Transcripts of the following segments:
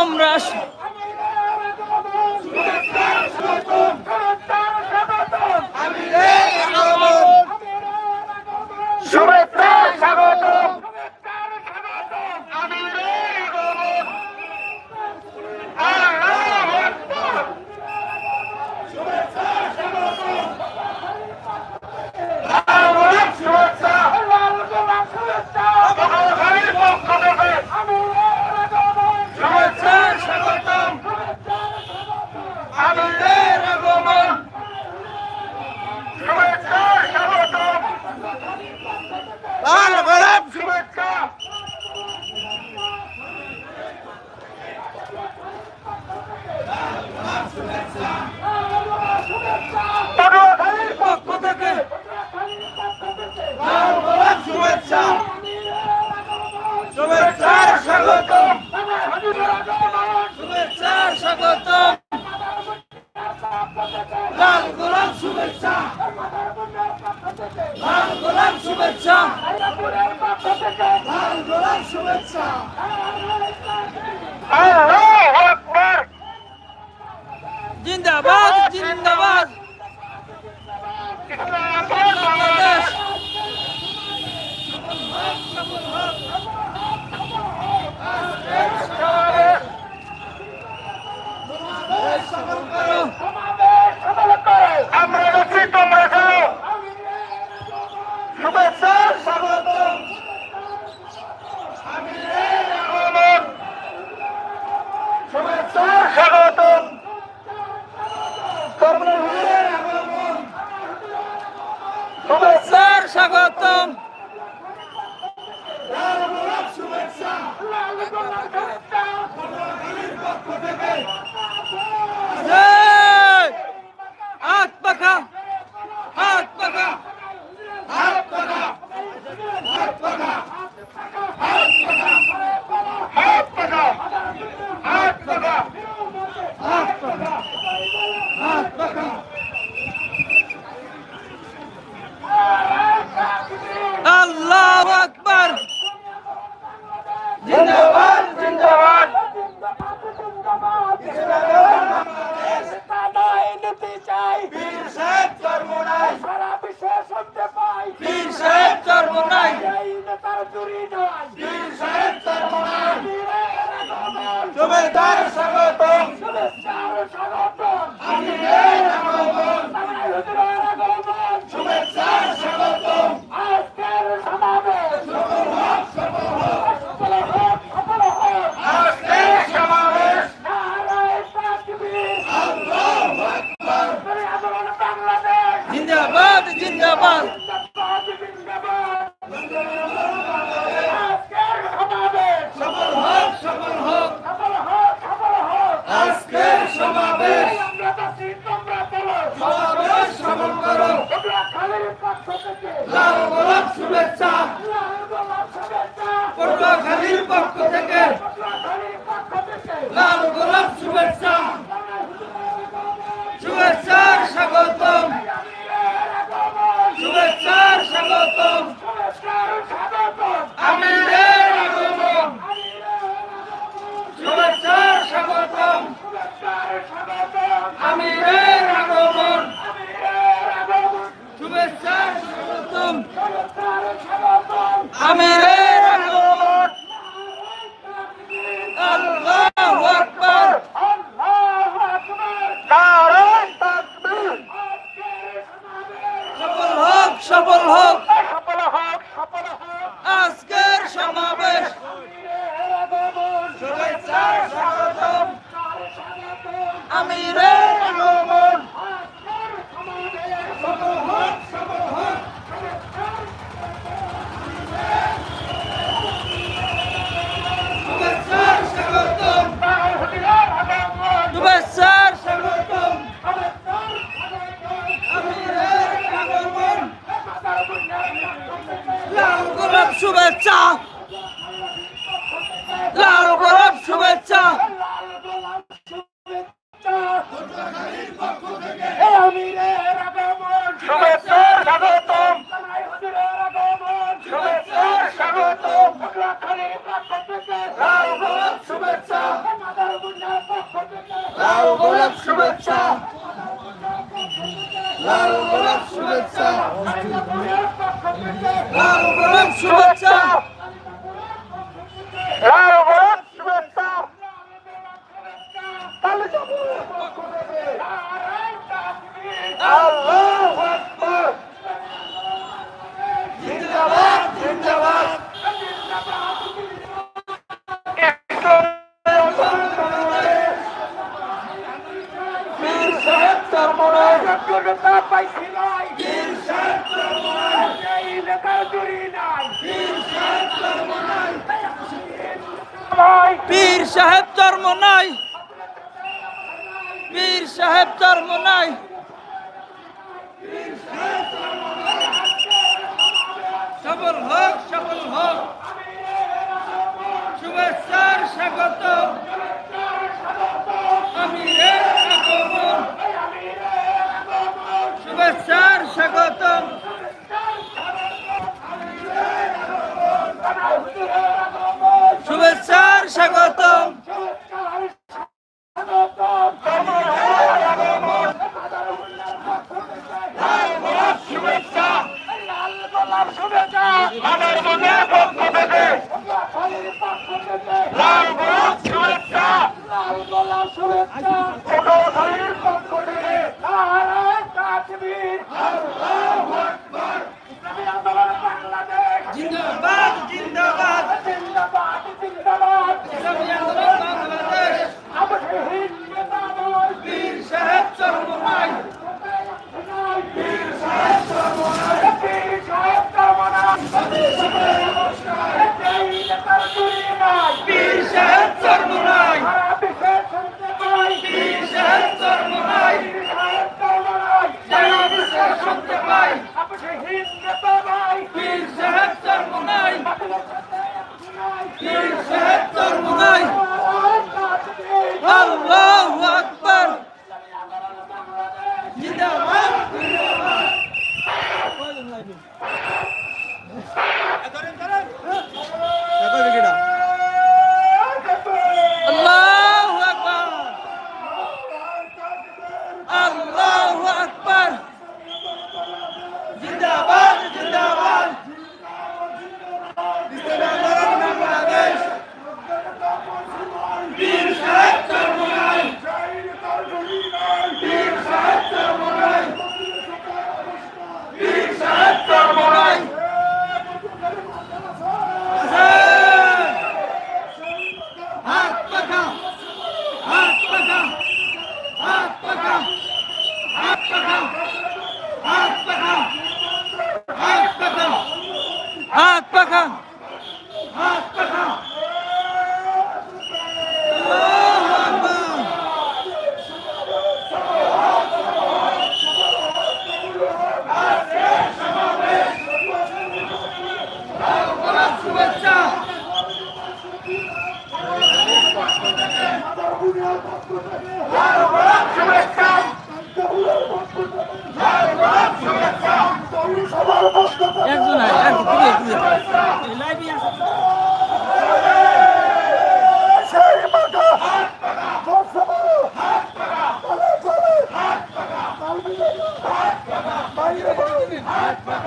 তোমরা শুভেচ্ছার স্বাগতম আমি এই শুভেচ্ছার সত্তর পীর সাহেব ধর্ম নাই। পীর সাহেব ধর্ম নাই। সবল হোক সবল হোক। শুভেচ্ছার স্বাগত আমি আগমন।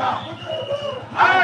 Não.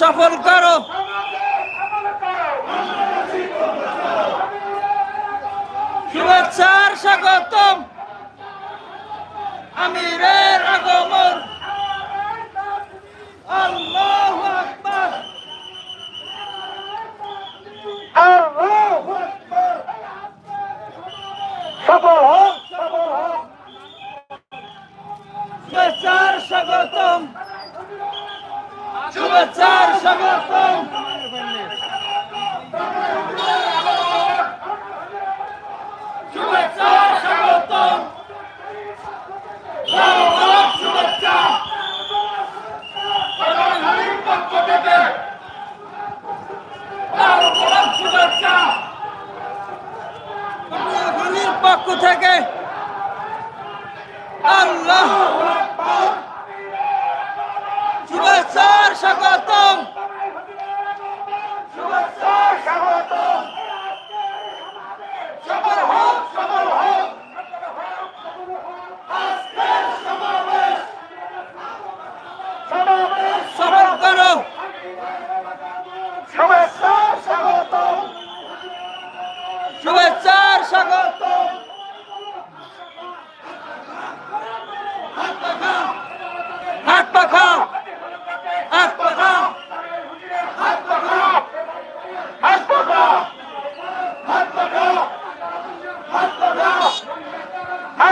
সফল করো। শুভেচ্ছার স্বাগতম। আমিরের আগমন। সমাচার সমাপ্ত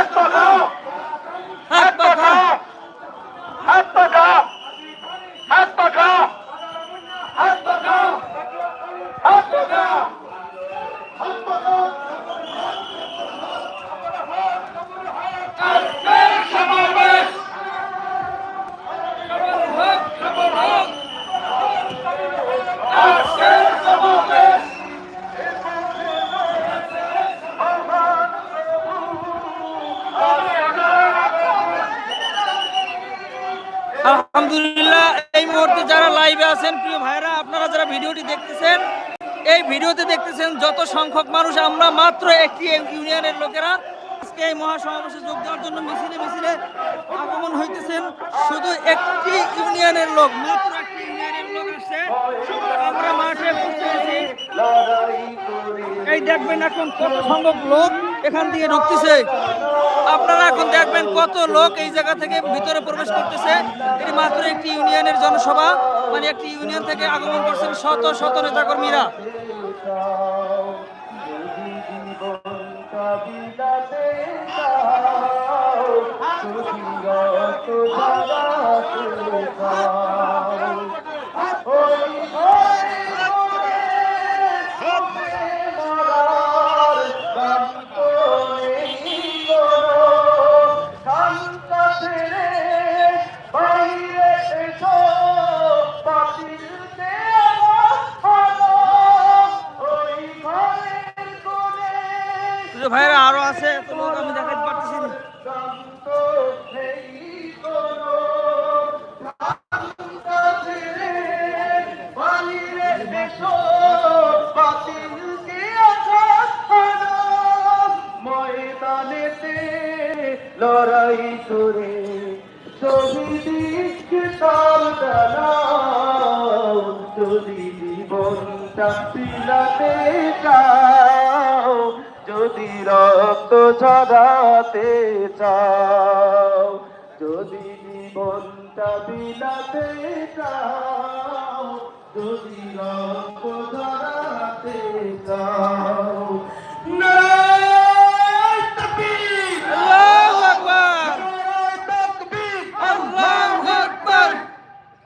একটা আলহামদুলিল্লাহ, এই মুহূর্তে যারা লাইভে আছেন, প্রিয় ভাইরা আপনারা যারা ভিডিওটি দেখতেছেন, এই ভিডিওতে দেখতেছেন যত সংখ্যক মানুষ, আমরা মাত্র একটি ইউনিয়নের লোকেরা। আজকে এই মহাসমাবেশে যোগ দেওয়ার জন্য মিছিলে মিছিলে আগমন হইতেছেন শুধু একটি ইউনিয়নের লোক, মাত্র একটি ইউনিয়নের লোক আসছে। আমরা মাঠে এই দেখবেন এখন কত সংখ্যক লোক। এখান দিয়ে ঢুকতেছে। আপনারা এখন দেখবেন কত লোক এই জায়গা থেকে ভিতরে প্রবেশ করতেছে। এটি মাত্র একটি ইউনিয়নের জনসভা মানে একটি ইউনিয়ন থেকে আগমন করছেন শত শত নেতাকর্মীরা। প্রিয় ভাইরা আরও আছে আমি দেখাতে পারতেছি না। লড়াই করে শহীদ তাল দালাও, যদি জীবনটা পিলাতে চাও রক্ত ঝরাতে চাও যদি জীবনটা বিলাতে চাও যদি রক্ত ঝরাতে চাও।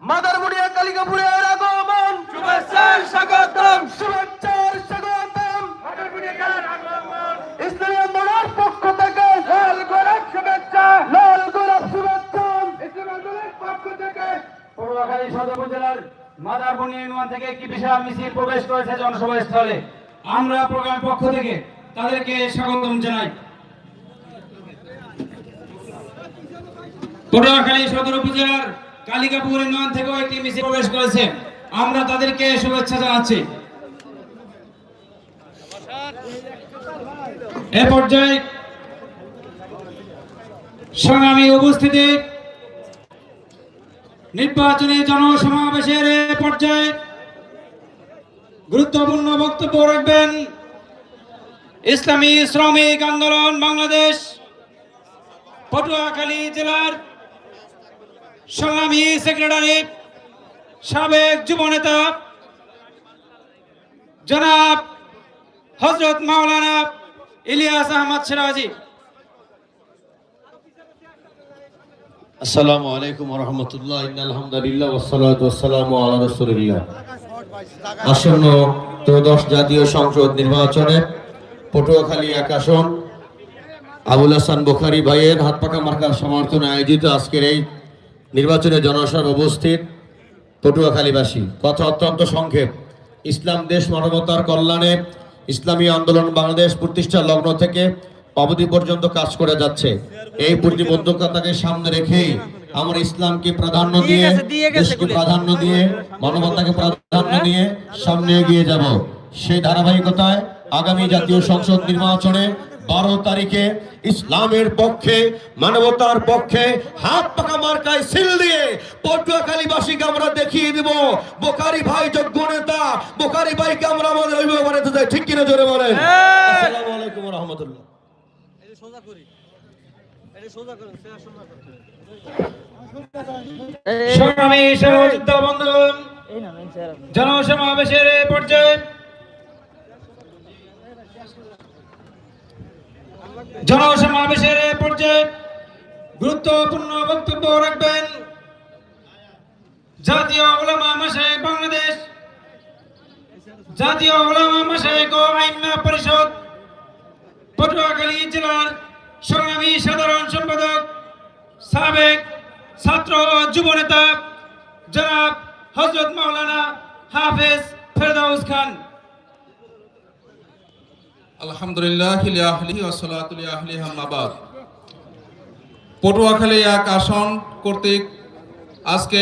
মাদারমুড়িয়া কালিকাপুরের শুভেচ্ছার স্বাগতম! শুভেচ্ছার স্বাগতম! মাদারমুড়িয়া কালিকাপুর স্থলে আমরা পক্ষ থেকে তাদেরকে পটুয়াখালী সদর উপজেলার কালিকাপুর ইউনিয়ন থেকেও একটি মিছিল প্রবেশ করেছে। আমরা তাদেরকে শুভেচ্ছা জানাচ্ছি। এ পর্যায়ে সংগ্রামী উপস্থিতি, নির্বাচনী জনসমাবেশের পর্যায়ে গুরুত্বপূর্ণ বক্তব্য রাখবেন ইসলামী শ্রমিক আন্দোলন বাংলাদেশ, পটুয়াখালী জেলার সংগ্রামী সেক্রেটারি, সাবেক যুবনেতা জনাব হজরত মাওলানা ইলিয়াস আহমদ সিরাজি। আসসালামু আলাইকুম রহমতুল্লাহ আলহামদুলিল্লাহ ওসালাত ওসালাম আল্লাহ রসুলিল্লাহ। আসন্ন ত্রয়োদশ জাতীয় সংসদ নির্বাচনে পটুয়াখালী এক আসন, আবুল হাসান বোখারি ভাইয়ের হাত পাকা মার্কার সমর্থনে আয়োজিত আজকের এই নির্বাচনে জনসভা উপস্থিত পটুয়াখালীবাসী। কথা অত্যন্ত সংক্ষেপ। ইসলাম দেশ মানবতার কল্যাণে ইসলামী আন্দোলন বাংলাদেশ প্রতিষ্ঠার লগ্ন থেকে অবধি পর্যন্ত কাজ করে যাচ্ছে। এই প্রতিবদ্ধকতাকে সামনে রেখেই আমরা ইসলামকে প্রাধান্য দিয়ে দেশকে প্রাধান্য দিয়ে মানবতাকে প্রাধান্য দিয়ে সামনে এগিয়ে যাব। সেই ধারাবাহিকতায় আগামী জাতীয় সংসদ নির্বাচনে বারো তারিখে ইসলামের পক্ষে মানবতার পক্ষে হাত পাকা মার্কায় সিল দিয়ে পটুয়াখালীবাসীকে আমরা দেখিয়ে দিব। বোকারি ভাই যোগ্য নেতা বোকারি ভাইকে আমরা আমাদের অভিভাবক বানাতে চাই। ঠিক কিনা জোরে বলেন? হ্যাঁ। আসসালামু আলাইকুম রহমতুল্লাহ। জনসমাবেশের পর্যায়ে জনসমাবেশের পর্যায়ে গুরুত্বপূর্ণ বক্তব্য রাখবেন জাতীয় ওলামা মাসায় বাংলাদেশ জাতীয় ওলামা মাসায় ও আইম্মা পরিষদ। পটুয়াখালী জেলার সংগ্রামী সাধারণ সম্পাদক, সাবেক ছাত্র ও যুব নেতা জনাব হজরত মাওলানা হাফেজ ফেরদাউস খান। আলহামদুলিল্লাহ পটুয়াখালী এক আসন কর্তৃক আজকে